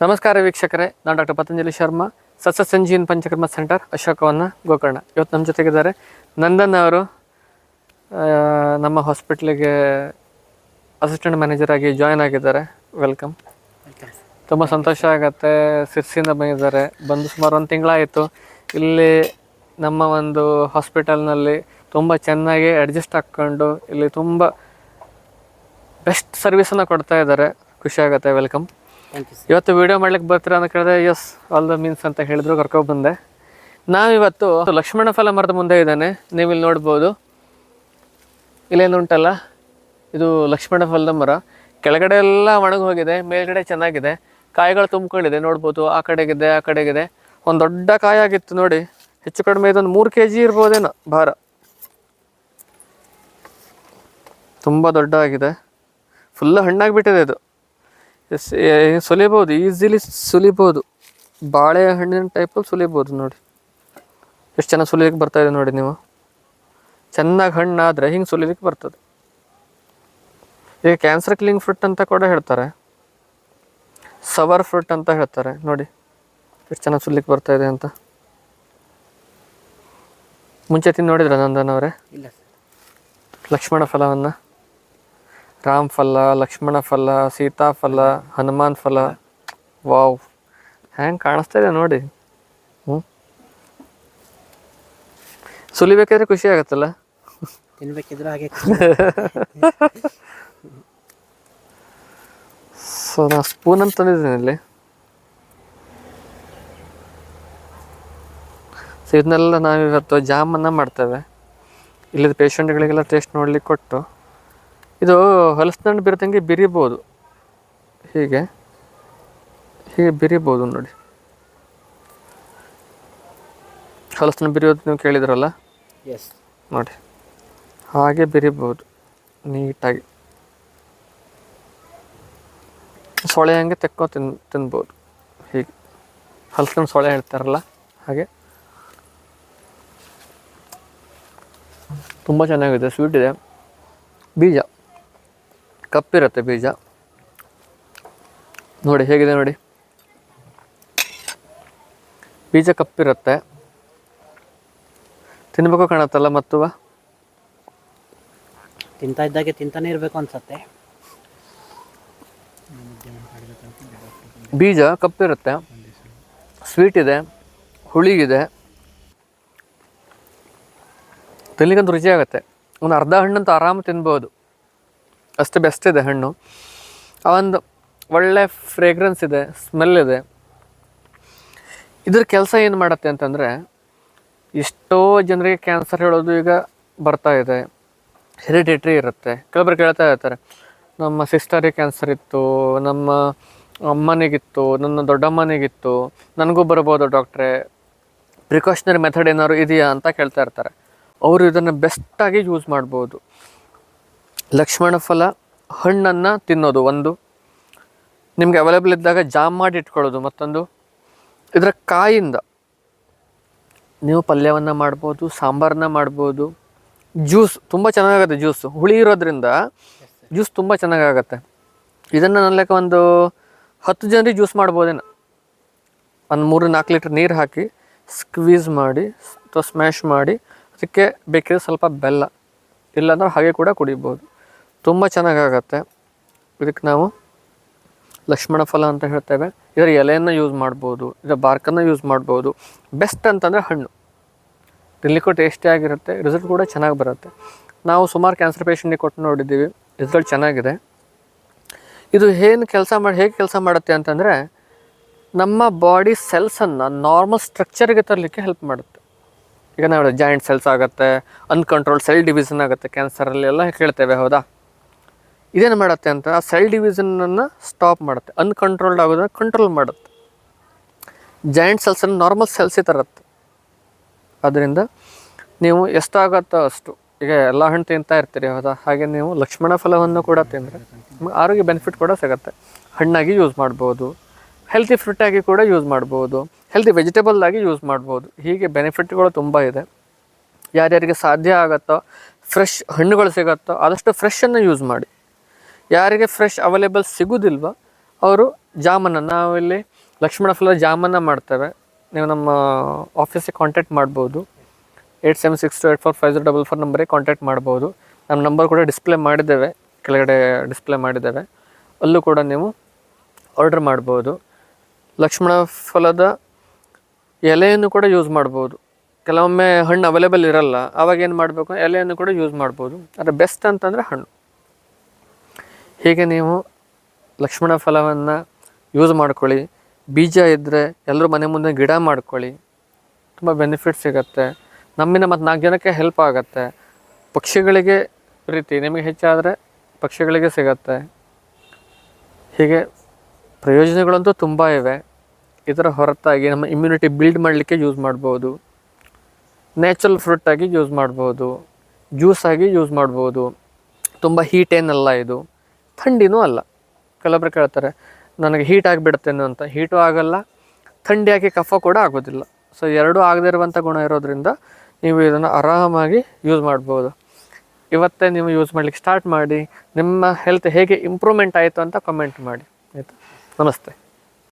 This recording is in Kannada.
ನಮಸ್ಕಾರ ವೀಕ್ಷಕರೇ ನಾನು ಡಾಕ್ಟರ್ ಪತಂಜಲಿ ಶರ್ಮಾ ಸಸ್ಯ ಸಂಜೀನ್ ಪಂಚಕರ್ಮ ಸೆಂಟರ್ ಅಶೋಕವನ್ನ ಗೋಕರ್ಣ. ಇವತ್ತು ನಮ್ಮ ಜೊತೆಗಿದ್ದಾರೆ ನಂದನ್ ಅವರು ನಮ್ಮ ಹಾಸ್ಪಿಟ್ಲಿಗೆ ಅಸಿಸ್ಟೆಂಟ್ ಮ್ಯಾನೇಜರ್ ಆಗಿ ಜಾಯ್ನ್ ಆಗಿದ್ದಾರೆ. ವೆಲ್ಕಮ್. ತುಂಬ ಸಂತೋಷ ಆಗುತ್ತೆ ಸಿರ್ಸಿಯಿಂದ ಬಂದಿದ್ದಾರೆ. ಬಂದು ಸುಮಾರು ಒಂದು ತಿಂಗಳಾಯಿತು. ಇಲ್ಲಿ ನಮ್ಮ ಒಂದು ಹಾಸ್ಪಿಟಲ್ನಲ್ಲಿ ತುಂಬ ಚೆನ್ನಾಗಿ ಅಡ್ಜಸ್ಟ್ ಹಾಕ್ಕೊಂಡು ಇಲ್ಲಿ ತುಂಬ ಬೆಸ್ಟ್ ಸರ್ವಿಸನ್ನು ಕೊಡ್ತಾ ಇದ್ದಾರೆ. ಖುಷಿ ಆಗುತ್ತೆ. ವೆಲ್ಕಮ್. ಇವತ್ತು ವಿಡಿಯೋ ಮಾಡ್ಲಿಕ್ಕೆ ಬರ್ತೀರಾ ಅಂತ ಕೇಳಿದ್ರೆ ಎಸ್ ಆಲ್ ದ ಮೀನ್ಸ್ ಅಂತ ಹೇಳಿದ್ರು, ಕರ್ಕೊಂಡು ಬಂದೆ. ನಾವಿವತ್ತು ಲಕ್ಷ್ಮಣ ಫಲ ಮರದ ಮುಂದೆ ಇದ್ದಾನೆ. ನೀವು ಇಲ್ಲಿ ನೋಡ್ಬೋದು. ಇಲ್ಲೇನು ಉಂಟಲ್ಲ? ಇದು ಲಕ್ಷ್ಮಣ ಫಲದ ಮರ. ಕೆಳಗಡೆ ಎಲ್ಲ ಒಣಗಿ ಹೋಗಿದೆ, ಮೇಲ್ಗಡೆ ಚೆನ್ನಾಗಿದೆ. ಕಾಯಿಗಳು ತುಂಬಿಕೊಂಡಿದೆ, ನೋಡ್ಬೋದು. ಆ ಕಡೆಗಿದೆ ಆ ಕಡೆಗಿದೆ. ಒಂದು ದೊಡ್ಡ ಕಾಯಾಗಿತ್ತು ನೋಡಿ. ಹೆಚ್ಚು ಕಡಿಮೆ ಇದೊಂದು ಮೂರು ಕೆ ಜಿ ಇರ್ಬೋದೇನೋ ಭಾರ. ತುಂಬ ದೊಡ್ಡ ಆಗಿದೆ ಫುಲ್ಲು ಹಣ್ಣಾಗಿಬಿಟ್ಟಿದೆ ಇದು. ಸುಲಿಬೋದು ಈಸಿಲಿ ಸುಲಿಬೋದು. ಬಾಳೆಹಣ್ಣಿನ ಟೈಪಲ್ಲಿ ಸುಲಿಬೋದು ನೋಡಿ. ಎಷ್ಟು ಚೆನ್ನಾಗಿ ಸುಲಿಲಿಕ್ಕೆ ಬರ್ತಾ ಇದೆ ನೋಡಿ ನೀವು. ಚೆನ್ನಾಗಿ ಹಣ್ಣಾದರೆ ಹಿಂಗೆ ಸುಲಿಲಿಕ್ಕೆ ಬರ್ತದೆ. ಈಗ ಕ್ಯಾನ್ಸರ್ ಕ್ಲಿಂಗ್ ಫ್ರೂಟ್ ಅಂತ ಕೂಡ ಹೇಳ್ತಾರೆ. ಸವರ್ ಫ್ರೂಟ್ ಅಂತ ಹೇಳ್ತಾರೆ. ನೋಡಿ ಎಷ್ಟು ಚೆನ್ನಾಗಿ ಸುಲಿಕ್ಕೆ ಬರ್ತಾ ಇದೆ ಅಂತ. ಮುಂಚೆ ತಿಂದು ನೋಡಿದ್ರ ನಂದನವರೇ ಅವರೇ? ಇಲ್ಲ ಸರ್. ಲಕ್ಷ್ಮಣ ಫಲವನ್ನು? ರಾಮ್ ಫಲ ಲಕ್ಷ್ಮಣ ಫಲ ಸೀತಾಫಲ ಹನುಮಾನ್ ಫಲ ವಾವ್. ಹೆಂಗೆ ಕಾಣಿಸ್ತಾ ಇದೆ ನೋಡಿ. ಹ್ಞೂ ಸುಲಿಬೇಕಾದ್ರೆ ಖುಷಿ ಆಗತ್ತಲ್ಲ? ತಿನ್ಬೇಕಿದ್ರೆ ಹಾಗೆ ಸೊ ನಾ ಸ್ಪೂನ್ ಅಂತ ತಂದಿದ್ದೀನಿ ಇಲ್ಲಿ. ಸೊ ಇದನ್ನೆಲ್ಲ ನಾವಿವತ್ತು ಜಾಮನ್ನು ಮಾಡ್ತೇವೆ. ಇಲ್ಲಿದ ಪೇಷಂಟ್ಗಳಿಗೆಲ್ಲ ಟೇಸ್ಟ್ ನೋಡ್ಲಿಕ್ಕೆ ಕೊಟ್ಟು. ಇದು ಹಲಸಿನಣ್ಣು ಬಿರಿದಂಗೆ ಬಿರಿಬೋದು. ಹೀಗೆ. ಹೀಗೆ ಬಿರಿಬೋದು ನೋಡಿ. ಹಲಸಿನ ಬಿರಿಯೋದು ನೀವು ಕೇಳಿದ್ರಲ್ಲ? ಎಸ್ ನೋಡಿ. ಹಾಗೆ ಬಿರಿಬೋದು. ನೀಟಾಗಿ. ಸೊಳೆ ಹಂಗೆ ತೆಕ್ಕೋ ತಿನ್ ತಿನ್ಬೋದು. ಹೀಗೆ. ಹಲಸಿನ ಸೊಳೆ ಹೇಳ್ತಾರಲ್ಲ? ಹಾಗೆ. ತುಂಬ ಚೆನ್ನಾಗಿದೆ ಸ್ವೀಟ್ ಇದೆ. ಬೀಜ. ಕಪ್ಪಿರುತ್ತೆ ಬೀಜ. ನೋಡಿ ಹೇಗಿದೆ ನೋಡಿ? ಬೀಜ ಕಪ್ಪಿರುತ್ತೆ. ತಿನ್ಬೇಕು ಕಾಣತ್ತಲ್ಲ ಮತ್ತು ತಿಂತಾ ಇದ್ದಾಗೆ ತಿಂತಾನೆ ಇರಬೇಕು ಅನ್ಸತ್ತೆ. ಬೀಜ ಕಪ್ಪಿರುತ್ತೆ. ಸ್ವೀಟ್ ಇದೆ. ಹುಳಿಗಿದೆ. ತಿನ್ಲಿಕ್ಕಂತೂ ರುಚಿ ಆಗುತ್ತೆ ಒಂದು ಅರ್ಧ ಹಣ್ಣಂತೂ ಆರಾಮ ತಿನ್ಬೋದು. ಅಷ್ಟು ಬೆಸ್ಟ್ ಇದೆ ಹಣ್ಣು. ಆ ಒಂದು ಒಳ್ಳೆ ಫ್ರೇಗ್ರೆನ್ಸ್ ಇದೆ ಸ್ಮೆಲ್ ಇದೆ. ಇದ್ರ ಕೆಲಸ ಏನು ಮಾಡುತ್ತೆ ಅಂತಂದರೆ, ಎಷ್ಟೋ ಜನರಿಗೆ ಕ್ಯಾನ್ಸರ್ ಹೇಳೋದು ಈಗ ಬರ್ತಾ ಇದೆ. ಹೆರಿಡಿಟ್ರಿ ಇರುತ್ತೆ. ಕೆಲವೊಬ್ರು ಕೇಳ್ತಾ ಇರ್ತಾರೆ, ನಮ್ಮ ಸಿಸ್ಟರಿಗೆ ಕ್ಯಾನ್ಸರ್ ಇತ್ತು, ನಮ್ಮ ಅಮ್ಮನಿಗಿತ್ತು, ನನ್ನ ದೊಡ್ಡಮ್ಮನಿಗಿತ್ತು, ನನಗೂ ಬರ್ಬೋದು ಡಾಕ್ಟ್ರೇ ಪ್ರಿಕಾಷನರಿ ಮೆಥಡ್ ಏನಾದ್ರು ಇದೆಯಾ ಅಂತ ಕೇಳ್ತಾ ಇರ್ತಾರೆ. ಅವರು ಇದನ್ನು ಬೆಸ್ಟಾಗಿ ಯೂಸ್ ಮಾಡ್ಬೋದು. ಲಕ್ಷ್ಮಣ ಫಲ, ಹಣ್ಣನ್ನು ತಿನ್ನೋದು ಒಂದು. ನಿಮಗೆ ಅವೈಲೇಬಲ್ ಇದ್ದಾಗ ಜಾಮ್ ಮಾಡಿ ಇಟ್ಕೊಳ್ಳೋದು ಮತ್ತೊಂದು. ಇದರ ಕಾಯಿಂದ ನೀವು ಪಲ್ಯವನ್ನು ಮಾಡ್ಬೋದು ಸಾಂಬಾರನ್ನ ಮಾಡ್ಬೋದು. ಜ್ಯೂಸ್ ತುಂಬ ಚೆನ್ನಾಗಾಗುತ್ತೆ ಜ್ಯೂಸ್ ಹುಳಿ ಇರೋದ್ರಿಂದ ಜ್ಯೂಸ್ ತುಂಬ ಚೆನ್ನಾಗಾಗತ್ತೆ. ಇದನ್ನು ನನ್ನ ಲೆಕ್ಕ ಒಂದು ಹತ್ತು ಜನರಿಗೆ ಜ್ಯೂಸ್ ಮಾಡ್ಬೋದೇನೋ. ಒಂದು ಮೂರು ನಾಲ್ಕು ಲೀಟ್ರ್ ನೀರು ಹಾಕಿ ಸ್ಕ್ವೀಸ್ ಮಾಡಿ ಅಥವಾ ಸ್ಮ್ಯಾಶ್ ಮಾಡಿ, ಅದಕ್ಕೆ ಬೇಕಿದ್ರೆ ಸ್ವಲ್ಪ ಬೆಲ್ಲ, ಇಲ್ಲಾಂದ್ರೆ ಹಾಗೆ ಕೂಡ ಕುಡಿಬೋದು. ತುಂಬ ಚೆನ್ನಾಗಾಗತ್ತೆ. ಇದಕ್ಕೆ ನಾವು ಲಕ್ಷ್ಮಣ ಫಲ ಅಂತ ಹೇಳ್ತೇವೆ. ಇದರ ಎಲೆಯನ್ನು ಯೂಸ್ ಮಾಡ್ಬೋದು, ಇದರ ಬಾರ್ಕನ್ನು ಯೂಸ್ ಮಾಡ್ಬೋದು. ಬೆಸ್ಟ್ ಅಂತಂದರೆ ಹಣ್ಣು. ತಿನ್ನಲಿಕ್ಕೂ ಟೇಸ್ಟಿ ಆಗಿರುತ್ತೆ ರಿಸಲ್ಟ್ ಕೂಡ ಚೆನ್ನಾಗಿ ಬರುತ್ತೆ. ನಾವು ಸುಮಾರು ಕ್ಯಾನ್ಸರ್ ಪೇಷಂಟಿಗೆ ಕೊಟ್ಟು ನೋಡಿದ್ದೀವಿ ರಿಸಲ್ಟ್ ಚೆನ್ನಾಗಿದೆ. ಇದು ಏನು ಕೆಲಸ ಮಾಡಿ, ಹೇಗೆ ಕೆಲಸ ಮಾಡುತ್ತೆ ಅಂತಂದರೆ, ನಮ್ಮ ಬಾಡಿ ಸೆಲ್ಸನ್ನು ನಾರ್ಮಲ್ ಸ್ಟ್ರಕ್ಚರ್ಗೆ ತರಲಿಕ್ಕೆ ಹೆಲ್ಪ್ ಮಾಡುತ್ತೆ. ಈಗ ನಾವು ಜಾಯಿಂಟ್ ಸೆಲ್ಸ್ ಆಗುತ್ತೆ ಅನ್ಕಂಟ್ರೋಲ್ ಸೆಲ್ ಡಿವಿಷನ್ ಆಗುತ್ತೆ ಕ್ಯಾನ್ಸರಲ್ಲಿ ಎಲ್ಲ ಕೇಳ್ತೇವೆ ಹೌದಾ? ಇದೇನು ಮಾಡುತ್ತೆ ಅಂತ ಆ ಸೆಲ್ ಡಿವಿಷನನ್ನು ಸ್ಟಾಪ್ ಮಾಡುತ್ತೆ. ಅನ್ಕಂಟ್ರೋಲ್ಡ್ ಆಗೋದನ್ನು ಕಂಟ್ರೋಲ್ ಮಾಡುತ್ತೆ. ಜಾಯಿಂಟ್ ಸೆಲ್ಸನ್ನು ನಾರ್ಮಲ್ ಸೆಲ್ಸೇ ತರುತ್ತೆ. ಅದರಿಂದ ನೀವು ಎಷ್ಟಾಗತ್ತೋ ಅಷ್ಟು, ಈಗ ಎಲ್ಲ ಹಣ್ಣು ತಿಂತಾ ಇರ್ತೀರಿ ಹೌದಾ ಹಾಗೆ ನೀವು ಲಕ್ಷ್ಮಣ ಫಲವನ್ನು ಕೂಡ ತಿಂದರೆ ನಿಮ್ಗೆ ಆರೋಗ್ಯ ಬೆನಿಫಿಟ್ ಕೂಡ ಸಿಗುತ್ತೆ. ಹಣ್ಣಾಗಿ ಯೂಸ್ ಮಾಡ್ಬೋದು ಹೆಲ್ತಿ ಫ್ರೂಟಾಗಿ ಕೂಡ ಯೂಸ್ ಮಾಡ್ಬೋದು ಹೆಲ್ತಿ ವೆಜಿಟೇಬಲ್ ಆಗಿ ಯೂಸ್ ಮಾಡ್ಬೋದು. ಹೀಗೆ ಬೆನಿಫಿಟ್ಗಳು ತುಂಬ ಇದೆ. ಯಾರ್ಯಾರಿಗೆ ಸಾಧ್ಯ ಆಗುತ್ತೋ ಫ್ರೆಶ್ ಹಣ್ಣುಗಳು ಸಿಗುತ್ತೋ, ಆದಷ್ಟು ಫ್ರೆಶನ್ನು ಯೂಸ್ ಮಾಡಿ. ಯಾರಿಗೆ ಫ್ರೆಶ್ ಅವೈಲೇಬಲ್ ಸಿಗೋದಿಲ್ವ, ಅವರು ಜಾಮನ್ನ ನಾವಿಲ್ಲಿ ಲಕ್ಷ್ಮಣ ಫಲ ಜಾಮನ್ನ ಮಾಡ್ತೇವೆ. ನೀವು ನಮ್ಮ ಆಫೀಸಿಗೆ ಕಾಂಟ್ಯಾಕ್ಟ್ ಮಾಡ್ಬೋದು. Eight seven six two eight four five zero double four ನಂಬರಿಗೆ ಕಾಂಟ್ಯಾಕ್ಟ್ ಮಾಡ್ಬೋದು. ನಮ್ಮ ನಂಬರ್ ಕೂಡ ಡಿಸ್ಪ್ಲೇ ಮಾಡಿದ್ದೇವೆ, ಕೆಳಗಡೆ ಡಿಸ್ಪ್ಲೇ ಮಾಡಿದ್ದೇವೆ. ಅಲ್ಲೂ ಕೂಡ ನೀವು ಆರ್ಡರ್ ಮಾಡ್ಬೋದು. ಲಕ್ಷ್ಮಣ ಫಲದ ಎಲೆಯನ್ನು ಕೂಡ ಯೂಸ್ ಮಾಡ್ಬೋದು. ಕೆಲವೊಮ್ಮೆ ಹಣ್ಣು ಅವೈಲೇಬಲ್ ಇರಲ್ಲ ಆವಾಗ ಏನು ಮಾಡಬೇಕು? ಎಲೆಯನ್ನು ಕೂಡ ಯೂಸ್ ಮಾಡ್ಬೋದು. ಆದರೆ ಬೆಸ್ಟ್ ಅಂತಂದರೆ ಹಣ್ಣು. ಹೀಗೆ ನೀವು ಲಕ್ಷ್ಮಣ ಫಲವನ್ನು ಯೂಸ್ ಮಾಡ್ಕೊಳ್ಳಿ. ಬೀಜ ಇದ್ದರೆ ಎಲ್ಲರೂ ಮನೆ ಮುಂದೆ ಗಿಡ ಮಾಡ್ಕೊಳ್ಳಿ. ತುಂಬ ಬೆನಿಫಿಟ್ ಸಿಗುತ್ತೆ. ನಮ್ಮಿಂದ ಮತ್ತು ನಾಲ್ಕು ಜನಕ್ಕೆ ಹೆಲ್ಪ್ ಆಗುತ್ತೆ. ಪಕ್ಷಿಗಳಿಗೆ ಪ್ರೀತಿ ನಿಮಗೆ ಹೆಚ್ಚಾದರೆ ಪಕ್ಷಿಗಳಿಗೆ ಸಿಗತ್ತೆ. ಹೀಗೆ ಪ್ರಯೋಜನಗಳಂತೂ ತುಂಬ ಇವೆ. ಇದರ ಹೊರತಾಗಿ ನಮ್ಮ ಇಮ್ಯುನಿಟಿ ಬಿಲ್ಡ್ ಮಾಡಲಿಕ್ಕೆ ಯೂಸ್ ಮಾಡ್ಬೋದು. ನ್ಯಾಚುರಲ್ ಫ್ರೂಟ್ ಆಗಿ ಯೂಸ್ ಮಾಡ್ಬೋದು. ಜ್ಯೂಸ್ ಆಗಿ ಯೂಸ್ ಮಾಡ್ಬೋದು. ತುಂಬ ಹೀಟ್ ಇದು. ಥಂಡಿನೂ ಅಲ್ಲ. ಕೆಲವೊಬ್ರು ಕೇಳ್ತಾರೆ, ನನಗೆ ಹೀಟ್ ಆಗಿಬಿಡುತ್ತೇನೋ ಅಂತ. ಹೀಟು ಆಗಲ್ಲ ಥಂಡಿಯಾಗಿ ಕಫ ಕೂಡ ಆಗೋದಿಲ್ಲ. ಸೊ ಎರಡೂ ಆಗದೇ ಇರುವಂಥ ಗುಣ ಇರೋದ್ರಿಂದ ನೀವು ಇದನ್ನು ಆರಾಮಾಗಿ ಯೂಸ್ ಮಾಡ್ಬೋದು. ಇವತ್ತೇ ನೀವು ಯೂಸ್ ಮಾಡ್ಲಿಕ್ಕೆ ಸ್ಟಾರ್ಟ್ ಮಾಡಿ, ನಿಮ್ಮ ಹೆಲ್ತ್ ಹೇಗೆ ಇಂಪ್ರೂವ್ಮೆಂಟ್ ಆಯಿತು ಅಂತ ಕಮೆಂಟ್ ಮಾಡಿ. ಆಯಿತು? ನಮಸ್ತೆ.